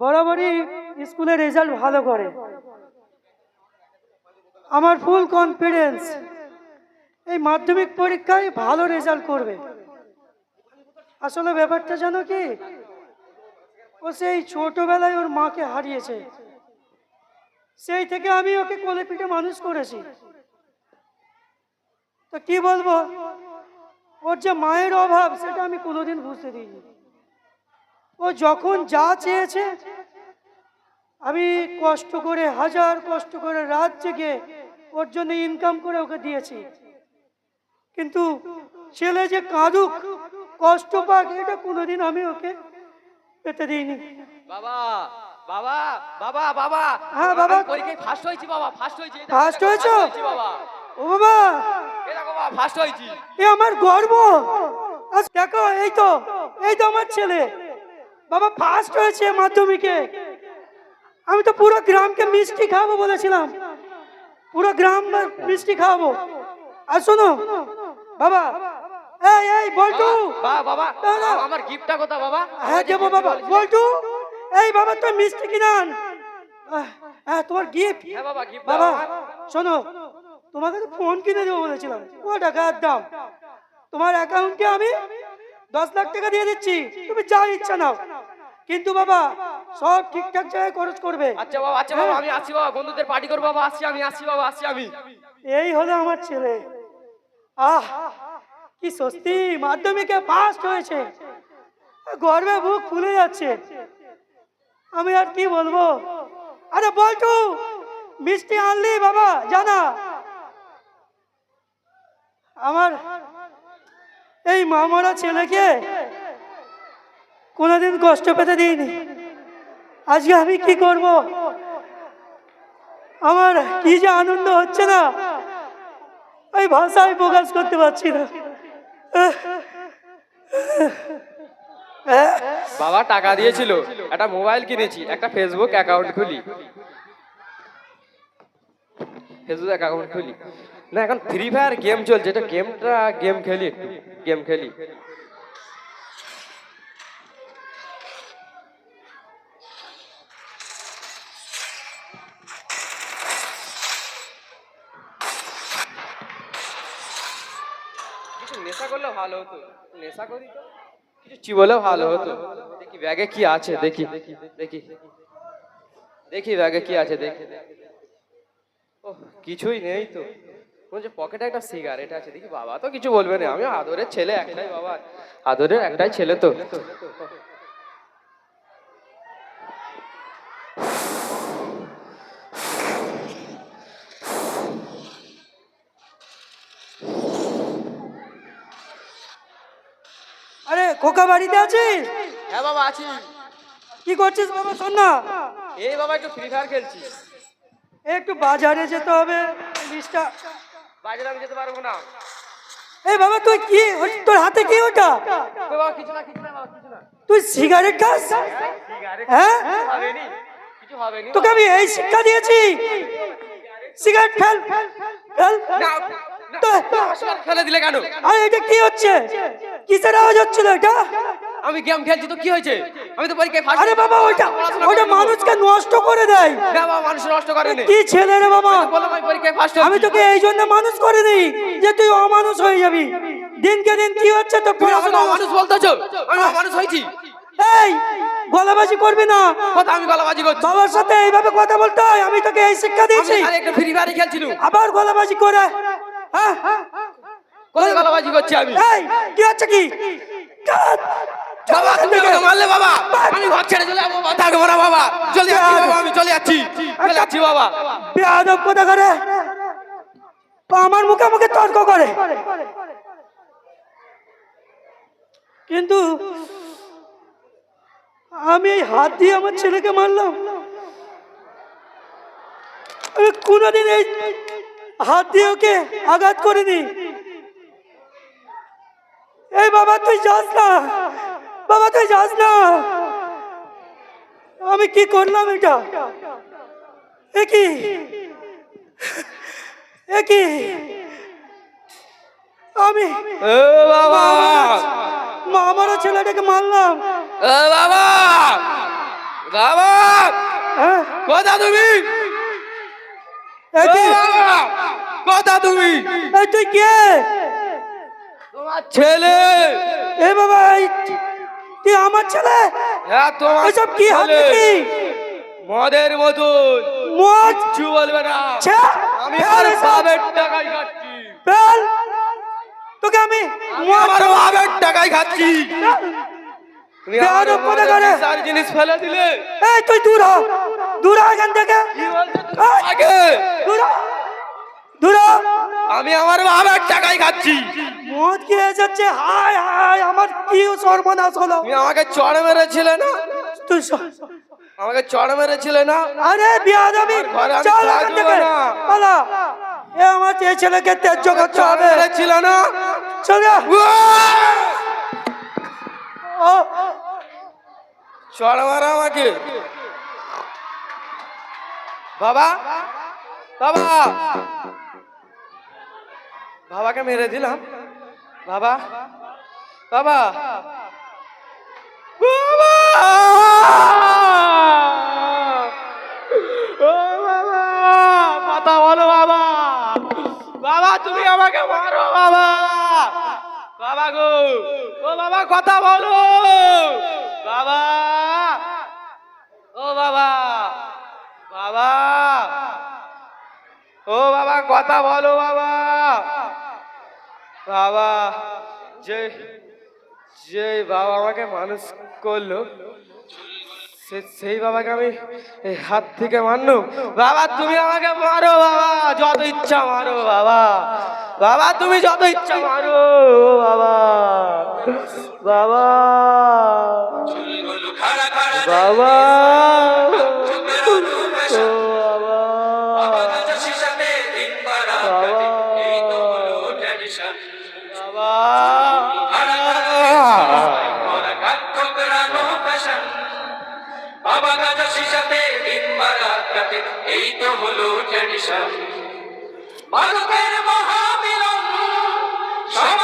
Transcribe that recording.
বরাবরই স্কুলে রেজাল্ট ভালো করে। আমার ফুল কনফিডেন্স, এই মাধ্যমিক পরীক্ষায় ভালো রেজাল্ট করবে। আসলে ব্যাপারটা জানো কি? ও সেই ছোটবেলায় ওর মাকে হারিয়েছে। সেই থেকে আমি ওকে কোলে পিঠে মানুষ করেছি। তো কি বলব? ওর যে মায়ের অভাব, সেটা আমি কোনোদিন বুঝতে দিইনি। ও যখন যা চেয়েছে আমি কষ্ট করে হাজার কষ্ট করে রাত জেগে ওর জন্য ইনকাম করে ওকে দিয়েছি। কিন্তু ছেলে যে কাঁদুক কষ্ট পাক এটা কোনোদিন আমি ওকে পেতে দিইনি। বাবা বাবা বাবা বাবা। হ্যাঁ, বাবা। পরীক্ষায় ফার্স্ট হয়েছি বাবা ফার্স্ট হয়েছি। দেখো, হয়েছো? বাবা। ও বাবা। বাবা ফার্স্ট হয়েছি। এ আমার গর্ব। আজ দেখো এই তো এই তো আমার ছেলে। বাবা ফার্স্ট হয়েছে মাধ্যমিকে। আমি তো পুরো গ্রামকে মিষ্টি খাওয়াবো বলেছিলাম। পুরো গ্রাম মিষ্টি খাওয়াবো। আর শোনো বাবা এই এই বল্টু। বাবা। আমার গিফটটা কোথা বাবা? হ্যাঁ দেবো বাবা। বল্টু এই বাবা তুই মিষ্টি কিনে আন। হ্যাঁ তোমার গিফট হ্যাঁ বাবা শোনো তোমাকে তো ফোন কিনে দেবো বলেছিলাম। ক টাকার দাম তোমার অ্যাকাউন্টে আমি দশ লাখ টাকা দিয়ে দিচ্ছি। তুমি যা ইচ্ছা নাও। কিন্তু বাবা সব ঠিকঠাক জায়গায় খরচ করবে। আচ্ছা বাবা আচ্ছা বাবা আমি আসছি বাবা বন্ধুদের পার্টি করব বাবা আসছি আমি আসছি বাবা আসি আমি। এই হলো আমার ছেলে। আহ কি স্বস্তি মাধ্যমিকে ফার্স্ট হয়েছে। গর্বে বুক ফুলে যাচ্ছে। আমি আর কি বলব? আরে বলটু মিষ্টি আনলি বাবা জানা। আমার এই মামারা ছেলেকে কোনোদিন কষ্ট পেতে দিইনি। আজকে আমি কি করব? আমার কি যে আনন্দ হচ্ছে না। ওই ভাষায় প্রকাশ করতে পারছি না। বাবা টাকা দিয়েছিল, একটা মোবাইল কিনেছি, একটা ফেসবুক অ্যাকাউন্ট খুলি। ফেসবুক অ্যাকাউন্ট খুলি। না, এখন ফ্রি ফায়ার গেম চলছে, এটা গেমটা গেম খেলি গেম খেলি। নেশা করলে ভালো হতো। নেশা করি তো। কিছু চিবলেও ভালো হতো। দেখি ব্যাগে কি আছে, দেখি। দেখি। দেখি ব্যাগে কি আছে, দেখি। ও কিছুই নেই তো। বলছে পকেটে একটা সিগারেট আছে। দেখি, বাবা তো কিছু বলবে না। আমি আদরের ছেলে একটাই বাবা। আদরের একটাই ছেলে তো। খোকা বাড়িতে আছিস? হ্যাঁ বাবা আছি। কি করছিস বাবা শোন না। এই বাবা একটু ফ্রি ফায়ার খেলছি। একটু বাজারে যেতে হবে লিস্টটা বাজারে আমি যেতে পারব না। এই বাবা তুই কি তোর হাতে কি ওটা? বাবা কিছু না কিছু না বাবা কিছু না। তুই সিগারেট খাস? সিগারেট হ্যাঁ? কিছু হবে নি তোকে আমি এই শিক্ষা দিয়েছি। সিগারেট ফেল ফেল। না, ফেলে দিলে কেন? আরে এটা কি হচ্ছে? কিসের আওয়াজ হচ্ছিল এটা? আমি গেম খেলছি তো কি হয়েছে? আমি তো পরীক্ষায় ফার্স্ট আরে বাবা ওইটা ওটা মানুষকে নষ্ট করে দেয়। না বাবা মানুষ নষ্ট করেনি কি ছেলে রে বাবা? বললাম আমি পরীক্ষায় ফার্স্ট আমি তোকে এই জন্য মানুষ করিনি যে তুই অমানুষ হয়ে যাবি। দিনকে দিন কি হচ্ছে তো পড়াশোনা? মানুষ বলতেছো? আমি মানুষ হয়েছি। এই গলাবাজি করবি না। কথা আমি গলাবাজি করছি। বাবার সাথে এইভাবে কথা বলতে হয় আমি তোকে এই শিক্ষা দিয়েছি। খালি একটা ফ্রি ফায়ার খেলছিলাম। আবার গলাবাজি করে। কোথায় গলাবাজি করছি আমি? কি হচ্ছে কি? কাট! বাবা তুমি আমাকে মারলে বাবা। আমি ঘর ছেড়ে চলে যাব বাবা, থাকব না বাবা। চলে যাচ্ছি বাবা আমি চলে যাচ্ছি। চলে যাচ্ছি বাবা। বেয়াদব কথা করে? আমার মুখে মুখে তর্ক করে। কিন্তু আমি এই হাত দিয়ে আমার ছেলেকে মারলাম। আমি কোনোদিন এই হাত দিয়ে ওকে আঘাত করিনি এই বাবা তুই যাস না। বাবা তুই যাস না। আমি কি করলাম এটা? একই একই আমি বাবা! মা আমারও ছেলেটাকে মারলাম। বাবা! বাবা! হ্যাঁ? কোথা তুমি? কোথা তুমি। তুই কে? তোমার ছেলে। এ বাবা তুই আমার ছেলে? হ্যাঁ তোমার ওইসব কি হাত ছেলে। মদের মতন মদ? কিছু বলবে না। আমি এসব। বাবের টাকায় খাচ্ছি। ফেল। তোকে আমি আমার বাবের টাকায় খাচ্ছি। মদের জিনিস ফেলে দিলে। এই তুই দূর হ। দূর হ এখান থেকে। কি আগে। আমি আমার বাবের টাকায় খাচ্ছি। মদ খেয়ে যাচ্ছে। হায় হায় আমার কি সর্বনাশ হলো? তুমি আমাকে চড় মেরেছিলে না? তুই আমাকে চড় মেরেছিলে না? আরে আমার আমি চল এখান থেকে। পালা। এ আমার এই ছেলেকে ত্যায্য করতে হবে। মেরেছিল না? চলে ও। চড় মারা আমাকে। বাবা বাবা! বাবাকে মেরে দিলাম। বাবা! বাবা! কথা বলো বাবা! বাবা আমাকে বাবা! বাবা গো! কথা বলো! বাবা! ও বাবা! বাবা! ও বাবা, কথা বলো বাবা। বাবা, যে যে বাবা আমাকে মানুষ করল সেই বাবাকে আমি এই হাত থেকে মারনু বাবা, তুমি আমাকে মারো বাবা, যত ইচ্ছা মারো বাবা। বাবা, তুমি যত ইচ্ছা মারো বাবা। বাবা। বাবা। বারাকাতে এই তো হলো ট্র্যাডিশন মানবের মহামিলন সবাই